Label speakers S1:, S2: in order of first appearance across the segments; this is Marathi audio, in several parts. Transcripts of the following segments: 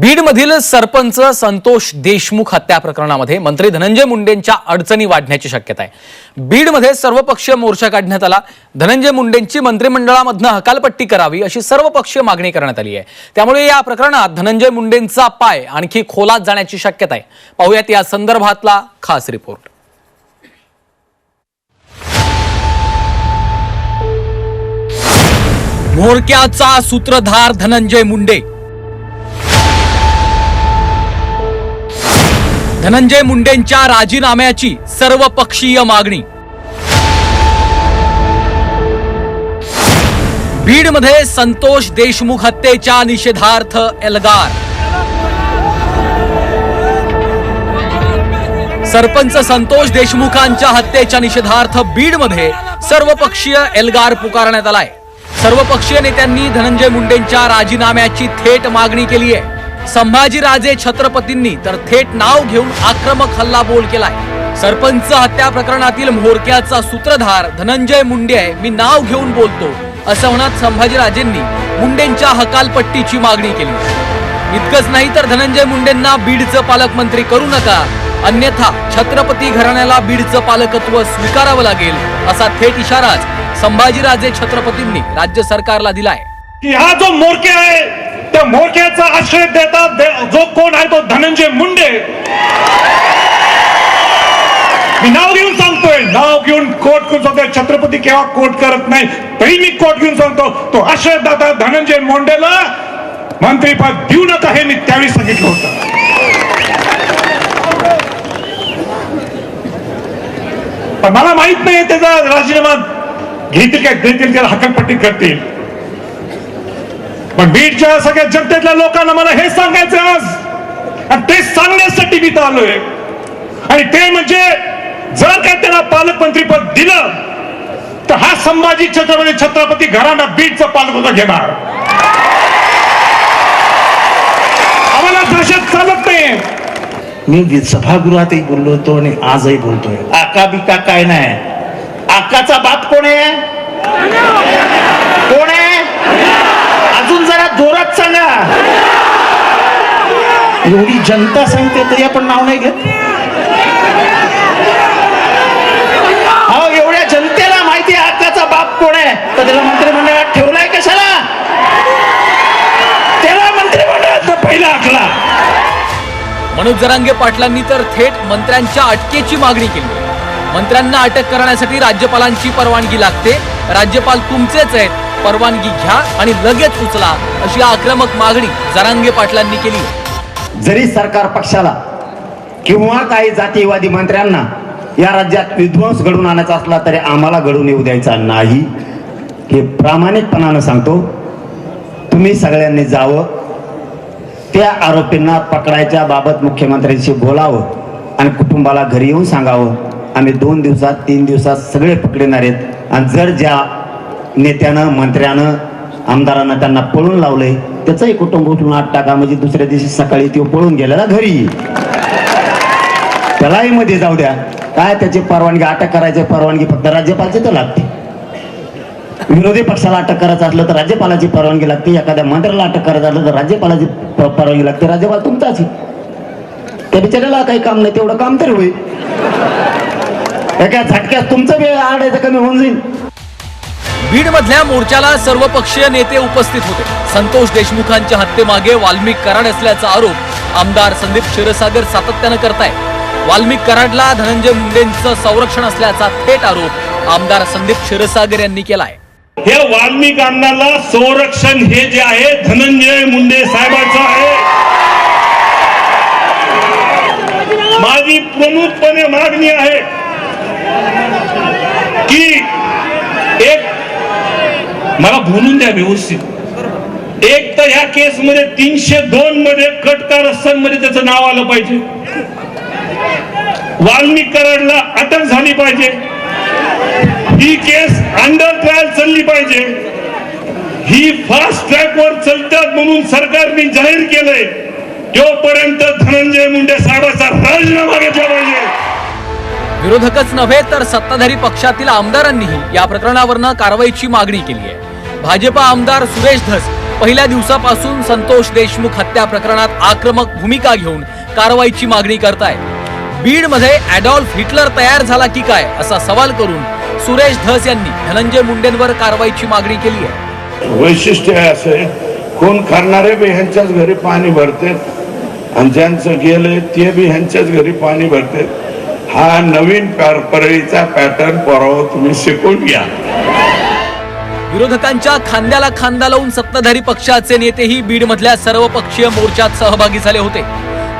S1: बीडमधील सरपंच संतोष देशमुख हत्या प्रकरणामध्ये मंत्री धनंजय मुंडेंच्या अडचणी वाढण्याची शक्यता आहे. बीडमध्ये सर्वपक्षीय मोर्चा काढण्यात आला. धनंजय मुंडेंची मंत्रिमंडळामधनं हकालपट्टी करावी अशी सर्वपक्षीय मागणी करण्यात आली आहे. त्यामुळे या प्रकरणात धनंजय मुंडेंचा पाय आणखी खोलात जाण्याची शक्यता आहे. पाहूयात या संदर्भातला खास रिपोर्ट. म्होरक्याचा सूत्रधार धनंजय मुंडे. धनंजय मुंडेंच्या राजीनाम्याची सर्वपक्षीय मागणी. बीडमध्ये संतोष देशमुख हत्येच्या निषेधार्थ एल्गार. सरपंच संतोष देशमुखांच्या हत्येच्या निषेधार्थ बीडमध्ये सर्वपक्षीय एल्गार पुकारण्यात आलाय. सर्वपक्षीय नेत्यांनी धनंजय मुंडेंच्या राजीनाम्याची थेट मागणी केली आहे संभाजीराजे छत्रपतींनी तर थेट नाव घेऊन आक्रमक हल्लाबोल केलाय. सरपंच हत्या प्रकरणातील म्होरक्याचा सूत्रधार धनंजय मुंडे आहे. मी नाव घेऊन बोलतो. असं म्हणत संभाजीराजेंनी मुंडेंच्या हकालपट्टीची मागणी केली. इतकंच नाही तर धनंजय मुंडेंना बीडचं पालकमंत्री करू नका. अन्यथा छत्रपती घराण्याला बीडचं पालकत्व स्वीकारावं लागेल असा थेट इशाराच संभाजीराजे छत्रपतींनी राज्य सरकारला दिलाय.
S2: की हा जो मोरके आहे त्या मोक्याचा आश्रय देता दे- जो कोण आहे तो धनंजय मुंडे. मी नाव घेऊन सांगतोय नाव घेऊन कोट घेऊन सांगतोय छत्रपती केव्हा कोट करत नाही तरी मी कोट घेऊन सांगतो तो आश्रयदाता धनंजय मुंडेला मंत्रीपद देऊ नका हे मी त्यावेळी सांगितलं होतं. पण मला माहीत नाही त्याचा राजीनामा घेतील काय देतील त्याला हकलपट्टी करतील. पण बीडच्या सगळ्या जनतेतल्या लोकांना मला हे सांगायचं आहे आज. आणि ते सांगण्यासाठी मी इथं आलोय. आणि ते म्हणजे जर का त्यांना पालकमंत्रीपद दिलं तर हा संभाजी छत्रपती छत्रपती घराणा बीडचं पालकत्व घेणार. आम्हाला दहशत चालत नाही
S3: मी सभागृहातही बोललो होतो आणि आजही बोलतोय. आका बिका काय नाही. आकाचा बाप कोण आहे कोण आहे अजून जरा जोरात सांगा एवढी जनता सांगते तरी आपण नाव नाही घेत. हो एवढ्या जनतेला माहिती आहे आकाचा बाप कोण आहे? तर त्याला मंत्रिमंडळात ठेवलाय कशाला? त्याला मंत्रिमंडळात पहिला आखला
S1: मनोज जरांगे पाटलांनी तर थेट मंत्र्यांच्या अटकेची मागणी केली. मंत्र्यांना अटक करण्यासाठी राज्यपालांची परवानगी लागते. राज्यपाल तुमचेच आहेत. परवानगी घ्या आणि लगेच उचला अशी आक्रमक मागणी जरांगे पाटलांनी केली.
S4: जरी सरकार पक्षाला किंवा काही जातीयवादी मंत्र्यांना या राज्यात विध्वंस घडून आणायचा असला तरी आम्हाला घडून येऊ द्यायचा नाही. हे प्रामाणिकपणानं सांगतो. तुम्ही सगळ्यांनी जावं. त्या आरोपींना पकडायच्या बाबत मुख्यमंत्र्यांशी बोलावं आणि कुटुंबाला घरी येऊन सांगावं. आम्ही दोन दिवसात तीन दिवसात सगळे पकडणार आहेत. आणि जर ज्या नेत्यानं मंत्र्यानं आमदारांना त्यांना पळून लावलंय. त्याचंही कुटुंब उठून आठ टाका म्हणजे दुसऱ्या दिवशी सकाळी तो पळून गेलेला घरी. त्यालाही मध्ये जाऊ द्या. काय त्याची परवानगी अटक करायची परवानगी फक्त राज्यपालची तर लागते. विरोधी पक्षाला अटक करायचं असलं तर राज्यपालाची परवानगी लागते. एखाद्या मंत्र्याला अटक करायचं असलं तर राज्यपालाची परवानगी लागते. राज्यपाल तुमचाच त्या बिचाऱ्याला काही काम नाही तेवढं काम तरी होईल. एका झटक्यात तुमचं वेळ आडायचं कमी होऊन जाईल.
S1: बीडमधल्या मोर्चाला सर्वपक्षीय नेते उपस्थित होते. संतोष देशमुखांच्या हत्येमागे वाल्मिक कराड असल्याचा आरोप आमदार संदीप क्षीरसागर सातत्यानं करताय. वाल्मिक कराडला धनंजय मुंडेंचं संरक्षण असल्याचा थेट आरोप आमदार संदीप क्षीरसागर यांनी केलाय.
S2: हे वाल्मिक अण्णाला संरक्षण हे जे आहे धनंजय मुंडे साहेबांचं आहे. माझी प्रमुखपणे मागणी आहे की मला बोलून द्या व्यवस्थित एक तर ह्या केस मध्ये तीनशे दोन मध्ये कटकारमध्ये त्याचं नाव आलं पाहिजे. वाल्मिक कराडला अटक झाली पाहिजे. ही केस अंडर ट्रायल चालली पाहिजे. ही फास्ट ट्रॅक वर चालतात म्हणून सरकारने जाहीर केलंय. तोपर्यंत धनंजय मुंडे साहेबाचा राजीनामा घेतला
S1: विरोधकच नव्हे तर सत्ताधारी पक्षातील आमदारांनीही या प्रकरणावरनं कारवाईची मागणी केली आहे. भाजपा आमदार सुरेश धस पहिल्या दिवसापासून संतोष देशमुख हत्या प्रकरणात आक्रमक भूमिका घेऊन कारवाईची मागणी करतायत. बीडमध्ये अडॉल्फ हिटलर तयार झाला की काय असा सवाल करून सुरेश धस यांनी धनंजय मुंडेंवर कारवाईची मागणी केली आहे.
S5: वैशिष्ट्य असे खून करणारे बी ह्यांच्याच घरी पाणी भरते. आणि ज्यांचं गेले ते बी ह्यांच्याच घरी पाणी भरते. हा नवीन पर- परळीचा पॅटर्न पोराव तुम्ही शिकून घ्या.
S1: विरोधकांच्या खांद्याला खांदा लावून सत्ताधारी पक्षाचे नेतेही बीड मधल्या सर्व पक्षीय मोर्चात सहभागी झाले होते.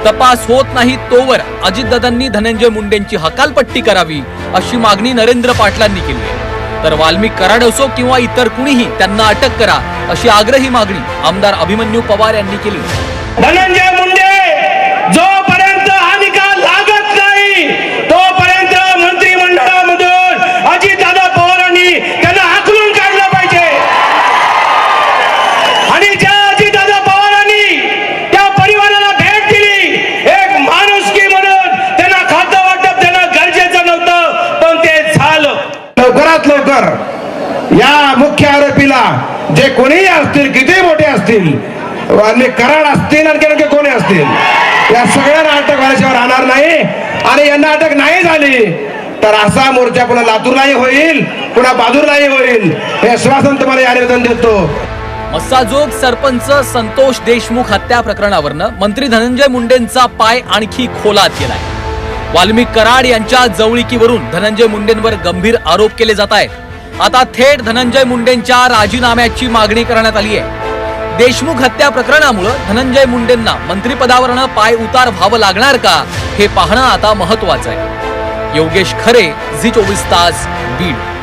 S1: तपास होत नाही तोवर अजितदादांनी धनंजय मुंडेंची हकालपट्टी करावी अशी मागणी नरेंद्र पाटलांनी केली. आहे तर वाल्मिक कराड असो किंवा इतर कुणीही त्यांना अटक करा अशी आग्रही मागणी आमदार अभिमन्यू पवार यांनी केली.
S6: धनंजय मुंडे जोपर्यंत हा निकाल लागत नाही तोपर्यंत मंत्रिमंडळामधून अजितदादा पवारांनी त्यांना हाकलून काढलं पाहिजे आणि ज्या अजितदादा पवारांनी त्या परिवाराला भेट दिली एक माणुसकी म्हणून त्यांना खातं वाटप देणं गरजेचं नव्हतं पण ते झालं
S7: लवकरात लवकर या मुख्य आरोपीला जे कोणीही असतील किती मोठे असतील आणि कराड असतील आणखी आणखी कोणी असतील या सगळ्यांना अटक व्हायच्यावर राहणार नाही आणि यांना अटक नाही झाली तर असा मोर्चा पुन्हा लातूरलाही होईल पुन्हा बहादूरलाही होईल. हे आश्वासन तुम्हाला या निवेदन देतो.
S1: मस्साजोग सरपंच संतोष देशमुख हत्या प्रकरणावरनं मंत्री धनंजय मुंडेंचा पाय आणखी खोलात गेलाय. वाल्मिक कराड यांच्या जवळीकीवरून धनंजय मुंडेंवर गंभीर आरोप केले जात आहेत. आता थेट धनंजय मुंडेंच्या राजीनाम्याची मागणी करण्यात आली आहे. देशमुख हत्या प्रकरणामुळे धनंजय मुंडेंना मंत्रिपदावरनं पाय उतार व्हावं लागणार का हे पाहणं आता महत्वाचं आहे. योगेश खरे झी चोवीस तास बीड.